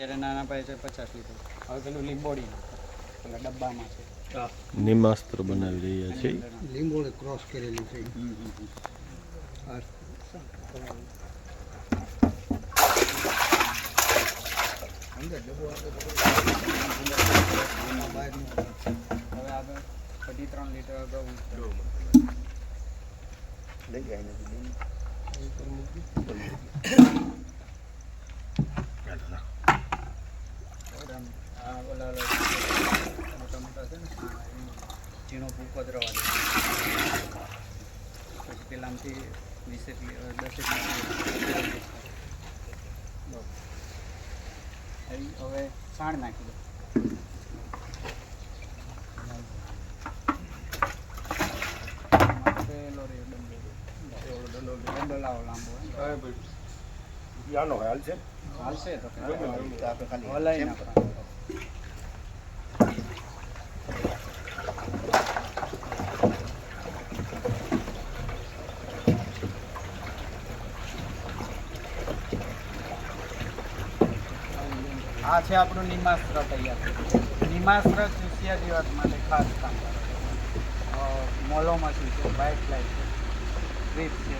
અત્યારે નાના પાય છે પચાસ લીટર હવે પેલું લીંબોડી પેલા ડબ્બામાં છે. નિમાસ્ત્ર બનાવી રહ્યા છીએ લીંબોળી ક્રોસ કરેલી છે. આ હવે આગળ અઢી ત્રણ લીટર અગાઉ ઓરમ, ઓલા ઓલા મોટા મોટા છે ને હા, એનું ઝીણો ભૂકો દ્રવા દે પછી પેલામાંથી વીસેક લી- અ, દસેક લીટર બસ. અહીં હવે છાણ નાખી દો પેલો રહ્યો દંડો દંડો લાવો લાંબો હે. યાનો હાલ છે હાલશે તો આપણે ખાલી હલાઈ નાખવાનું આ છે આપણું નિમાસ્ત્ર તૈયાર નિમાસ્ત્ર ચૂસ્યા દિવસ માટે ખાસ કામ કરે. મોલોમસી છે? વ્હાઇટ લાઇટ છે. ટ્રીપ છે.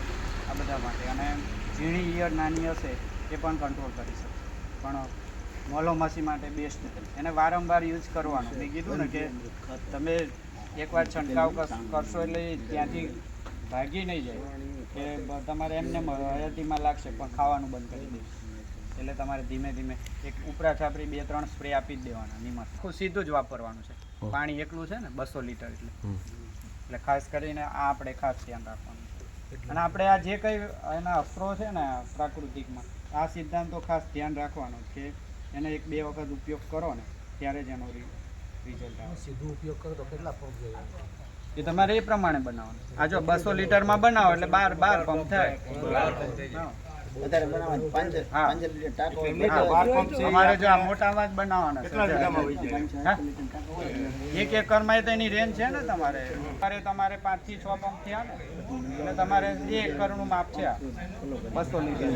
આ બધા માટે. અને ઝીણી ઈયર નાની હશે એ પણ કંટ્રોલ કરી શકે પણ મોલોમસી માટે બેસ્ટ છે. એને વારંવાર યુઝ કરવાનો. મેં કીધું ને કે તમે એકવાર છંટકાવ કર- કરશો એટલે ત્યાંથી ભાગી નહીં જાય. કે તમારે એમને હયાતીમાં લાગશે પણ ખાવાનું બંધ કરી દેશે એટલે તમારે ધીમે ધીમે એક ઉપરા છાપરી બે ત્રણ સ્પ્રે આપી જ દેવાના નિમક. આખું સીધું જ વાપરવાનું છે. પાણી એકલું છે ને બસો લીટર એટલે. એટલે ખાસ કરીને આ આપણે ખાસ ધ્યાન રાખવાનું અને આપણે આ જે કંઈ એના અસ્ત્રો છે ને પ્રાકૃતિકમાં આ સિદ્ધાંતો ખાસ ધ્યાન રાખવાનો કે એને એક બે વખત ઉપયોગ કરો ને ત્યારે જ એનો રિઝલ્ટ આવે. સીધો ઉપયોગ કરો તો કેટલા પંપ જોઈએ? એ તમારે એ પ્રમાણે બનાવવાનું. આ જો બસો લીટરમાં બનાવો એટલે બાર બાર પંપ થાય. વધારે બનાવવાનું પાંચ પાંચ લીટર ટાંકો અમારે જો આ મોટામાં જ બનાવવાના કેટલા વીઘામાં હોય છે? છે? એક એકરમાં તો એની રેન્જ છે ને તમારે. તમારે તમારે પાંચથી છ પંપ થયા ને એટલે તમારે બે એકરનું માપ છે આ. બસો લીટર.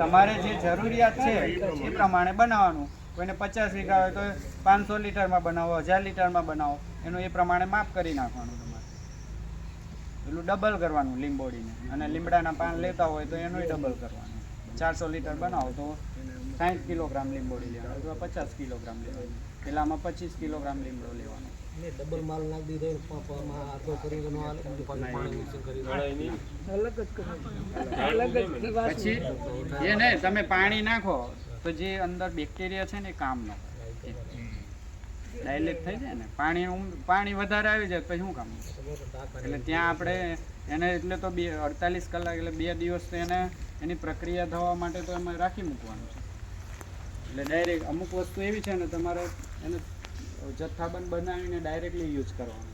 તમારે જે જરૂરિયાત છે એ પ્રમાણે બનાવવાનું. કોઈને પચાસ વીઘા હોય તો પાંચસો લીટરમાં બનાવો હજાર લીટરમાં બનાવો. એનું એ પ્રમાણે માપ કરી નાખવાનું તમારે. પેલું ડબલ કરવાનું લીંબોડીને અને લીમડાના પાન લેતા હોય તો એનું ડબલ કરવાનું. ચારસો લીટર બનાવો તો સાઠ કિલોગ્રામ લીંબોડી લેવાનું અથવા પચાસ કિલોગ્રામ લેવાનું. પેલામાં પચીસ કિલોગ્રામ લીમડો લેવાનો. ડબલ માલ નાખી દીધો આટલો પાછું એ નહીં. તમે પાણી નાખો તો જે અંદર બેક્ટેરિયા છે ને કામ ન કરે. ડાયલેક્ટ થઈ જાય ને. પાણી પાણી વધારે આવી જાય પછી શું કામ? એટલે ત્યાં આપણે એને એટલે તો બે, અડતાલીસ કલાક એટલે બે દિવસ તો એને, એની પ્રક્રિયા થવા માટે તો એમાં રાખી મૂકવાનું છે. એટલે ડાયરેક્ટ અમુક વસ્તુ એવી છે ને તમારે એને જથ્થાબંધ બનાવીને ડાયરેક્ટલી યુઝ કરવાનું.